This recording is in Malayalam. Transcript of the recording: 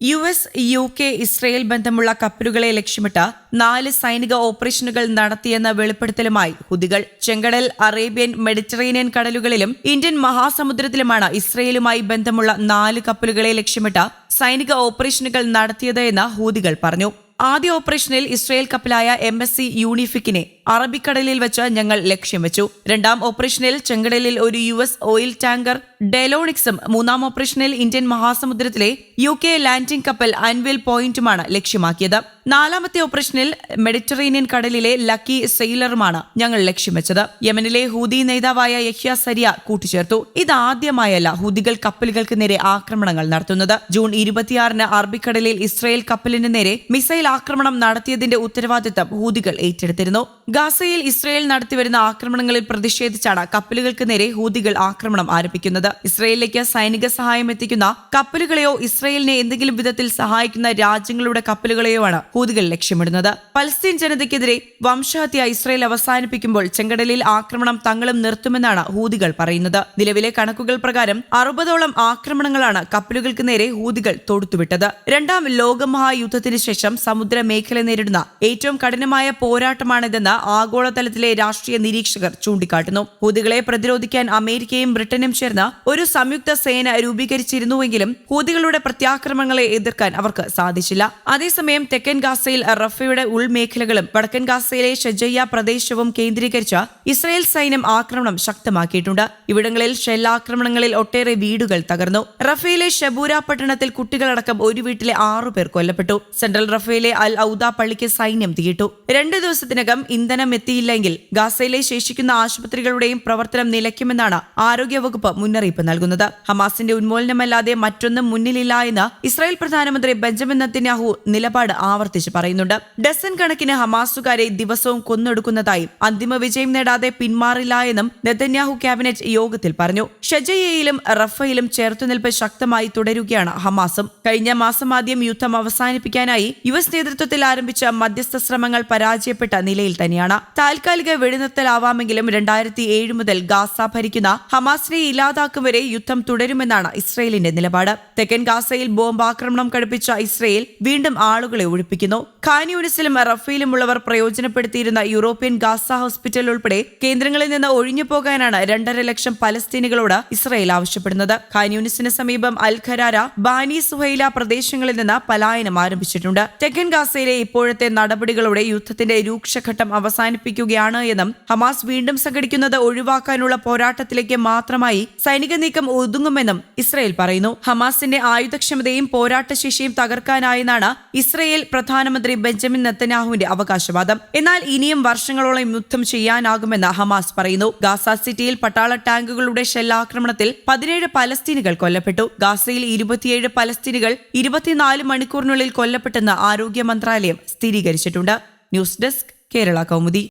U S U K Israel ബന്ധമുള്ള കപ്പലുകളെ ലക്ഷ്യമിട്ട് നാല് സൈനിക ഓപ്പറേഷനുകൾ നടത്തിയെന്ന വെളിപ്പെടുത്തലുമായി ഹുദികൾ ചെങ്കടൽ അറേബ്യൻ മെഡിറ്ററേനിയൻ കടലുകളിലും ഇന്ത്യൻ മഹാസമുദ്രത്തിലുമാണ് ഇസ്രയേലുമായി ബന്ധമുള്ള നാല് കപ്പലുകളെ ലക്ഷ്യമിട്ട് സൈനിക ഓപ്പറേഷനുകൾ നടത്തിയത് എന്ന് ഹൂതികൾ പറഞ്ഞു. ആദ്യ ഓപ്പറേഷനിൽ ഇസ്രയേൽ കപ്പലായ എം എസ് സി യൂണിഫിക്കിനെ അറബിക്കടലിൽ വെച്ച് ഞങ്ങൾ ലക്ഷ്യം വെച്ചു. രണ്ടാം ഓപ്പറേഷനിൽ ചെങ്കടലിൽ ഒരു യു എസ് ഓയിൽ ടാങ്കർ ഡെലോണിക്സും മൂന്നാം ഓപ്പറേഷനിൽ ഇന്ത്യൻ മഹാസമുദ്രത്തിലെ യു കെ ലാൻഡിംഗ് കപ്പൽ അൻവിൽ പോയിന്റുമാണ് ലക്ഷ്യമാക്കിയത്. നാലാമത്തെ ഓപ്പറേഷനിൽ മെഡിറ്ററേനിയൻ കടലിലെ ലക്കി സെയിലറുമാണ് ഞങ്ങൾ ലക്ഷ്യം വെച്ചത്. യമനിലെ ഹൂദി നേതാവായ യഹ്യ സരിയ കൂട്ടിച്ചേർത്തു. ഇതാദ്യമായല്ല ഹൂദികൾ കപ്പലുകൾക്ക് നേരെ ആക്രമണങ്ങൾ നടത്തുന്നത്. ജൂൺ ഇരുപത്തിയാറിന് അറബിക്കടലിൽ ഇസ്രായേൽ കപ്പലിന് നേരെ മിസൈൽ ആക്രമണം നടത്തിയതിന്റെ ഉത്തരവാദിത്തം ഹൂദികൾ ഏറ്റെടുത്തിരുന്നു. ഗാസയിൽ ഇസ്രായേൽ നടത്തിവരുന്ന ആക്രമണങ്ങളിൽ പ്രതിഷേധിച്ചാണ് കപ്പലുകൾക്ക് നേരെ ഹൂദികൾ ആക്രമണം ആരംഭിക്കുന്നത്. ഇസ്രായേലിലേക്ക് സൈനിക സഹായം എത്തിക്കുന്ന കപ്പലുകളെയോ ഇസ്രയേലിനെ എന്തെങ്കിലും വിധത്തിൽ സഹായിക്കുന്ന രാജ്യങ്ങളുടെ കപ്പലുകളെയോ ആണ് ഹൂതികൾ ലക്ഷ്യമിടുന്നത്. പലസ്തീൻ ജനതയ്ക്കെതിരെ വംശഹത്യ ഇസ്രയേൽ അവസാനിപ്പിക്കുമ്പോൾ ചെങ്കടലിൽ ആക്രമണം തങ്ങളും നിർത്തുമെന്നാണ് ഹൂതികൾ പറയുന്നത്. നിലവിലെ കണക്കുകൾ പ്രകാരം അറുപതോളം ആക്രമണങ്ങളാണ് കപ്പലുകൾക്ക് നേരെ ഹൂതികൾ തൊടുത്തുവിട്ടത്. രണ്ടാം ലോകമഹായുദ്ധത്തിന് ശേഷം സമുദ്ര മേഖല നേരിടുന്ന ഏറ്റവും കഠിനമായ പോരാട്ടമാണിതെന്ന് ആഗോളതലത്തിലെ രാഷ്ട്രീയ നിരീക്ഷകർ ചൂണ്ടിക്കാട്ടുന്നു. ഹൂതികളെ പ്രതിരോധിക്കാൻ അമേരിക്കയും ബ്രിട്ടനും ചേർന്ന് ഒരു സംയുക്ത സേന രൂപീകരിച്ചിരുന്നുവെങ്കിലും ഹൂതികളുടെ പ്രത്യാക്രമണങ്ങളെ എതിർക്കാൻ അവർക്ക് സാധിച്ചില്ല. അതേസമയം തെക്കൻ ഗാസയിൽ റഫയുടെ ഉൾമേഖലകളും വടക്കൻ ഗാസയിലെ ഷജയ്യ പ്രദേശവും കേന്ദ്രീകരിച്ച് ഇസ്രായേൽ സൈന്യം ആക്രമണം ശക്തമാക്കിയിട്ടുണ്ട്. ഇവിടങ്ങളിൽ ഷെല്ലാക്രമണങ്ങളിൽ ഒട്ടേറെ വീടുകൾ തകർന്നു. റഫയിലെ ഷബൂര പട്ടണത്തിൽ കുട്ടികളടക്കം ഒരു വീട്ടിലെ ആറുപേർ കൊല്ലപ്പെട്ടു. സെൻട്രൽ റഫയിലെ അൽ ഔദ പള്ളിക്ക് സൈന്യം തീയിട്ടു രണ്ട് ദിവസത്തിനകം ഇന്ധനം എത്തിയില്ലെങ്കിൽ ഗാസയിലെ ശേഷിക്കുന്ന ആശുപത്രികളുടെയും പ്രവർത്തനം നിലയ്ക്കുമെന്നാണ് ആരോഗ്യവകുപ്പ് മുന്നറിയിപ്പ്. നൽകുന്നത്. ഹമാസിന്റെ ഉന്മൂലനമല്ലാതെ മറ്റൊന്നും മുന്നിലില്ല എന്ന് ഇസ്രായേൽ പ്രധാനമന്ത്രി ബെഞ്ചമിൻ നത്തിന്യാഹു നിലപാട് ആവർത്തിച്ച് പറയുന്നുണ്ട്. ഡസൻ കണക്കിന് ഹമാസുകാരെ ദിവസവും കൊന്നൊടുക്കുന്നതായും അന്തിമ വിജയം നേടാതെ പിന്മാറില്ല എന്നും നെതന്യാഹു ക്യാബിനറ്റ് യോഗത്തിൽ പറഞ്ഞു. ഷജയയിലും റഫയിലും ചേർത്തുനിൽപ്പ് ശക്തമായി തുടരുകയാണ് ഹമാസും. കഴിഞ്ഞ മാസം ആദ്യം യുദ്ധം അവസാനിപ്പിക്കാനായി യു എസ് നേതൃത്വത്തിൽ ആരംഭിച്ച മധ്യസ്ഥ ശ്രമങ്ങൾ പരാജയപ്പെട്ട നിലയിൽ തന്നെയാണ്. താൽക്കാലിക വെടിനിർത്തലാവാമെങ്കിലും രണ്ടായിരത്തി ഏഴ് മുതൽ ഗാസ ഭരിക്കുന്ന ഹമാസിനെ ഇല്ലാതാക്കും വരെ യുദ്ധം തുടരുമെന്നാണ് ഇസ്രയേലിന്റെ നിലപാട്. തെക്കൻ ഗാസയിൽ ബോംബാക്രമണം കടുപ്പിച്ച ഇസ്രയേൽ വീണ്ടും ആളുകളെ ഒഴിപ്പിക്കുന്നു. ഖാൻ യൂണിസിലും റഫയിലുമുള്ളവർ പ്രയോജനപ്പെടുത്തിയിരുന്ന യൂറോപ്യൻ ഗാസ ഹോസ്പിറ്റൽ ഉൾപ്പെടെ കേന്ദ്രങ്ങളിൽ നിന്ന് ഒഴിഞ്ഞു പോകാനാണ് രണ്ടര ലക്ഷം പലസ്തീനികളോട് ഇസ്രയേൽ ആവശ്യപ്പെടുന്നത്. കാനിയൂനിസിന് സമീപം അൽ ഖരാര ബാനി സുഹൈല പ്രദേശങ്ങളിൽ നിന്ന് പലായനം ആരംഭിച്ചിട്ടുണ്ട്. തെക്കൻ ഗാസയിലെ ഇപ്പോഴത്തെ നടപടികളോടെ യുദ്ധത്തിന്റെ രൂക്ഷഘട്ടം അവസാനിപ്പിക്കുകയാണ് എന്നും ഹമാസ് വീണ്ടും സംഘടിക്കുന്നത് ഒഴിവാക്കാനുള്ള പോരാട്ടത്തിലേക്ക് മാത്രമായി സൈനിക നീക്കം ഒതുങ്ങുമെന്നും ഇസ്രയേൽ പറയുന്നു. ഹമാസിന്റെ ആയുധക്ഷമതയും പോരാട്ടശേഷിയും തകർക്കാനായെന്നാണ് ഇസ്രയേൽ പ്രധാനമന്ത്രി ബെഞ്ചമിൻ നെത്തനാഹുവിന്റെ അവകാശവാദം. എന്നാൽ ഇനിയും വർഷങ്ങളോളം യുദ്ധം ചെയ്യാനാകുമെന്ന് ഹമാസ് പറയുന്നു. ഗാസ സിറ്റിയിൽ പട്ടാള ടാങ്കുകളുടെ ഷെല്ലാക്രമണത്തിൽ പതിനേഴ് പലസ്തീനുകൾ കൊല്ലപ്പെട്ടു. ഗാസയിൽ ഇരുപത്തിയേഴ് പലസ്തീനുകൾ ഇരുപത്തിനാല് മണിക്കൂറിനുള്ളിൽ കൊല്ലപ്പെട്ടെന്ന് ആരോഗ്യ മന്ത്രാലയം സ്ഥിരീകരിച്ചിട്ടുണ്ട്. News desk Kerala Kaumudi.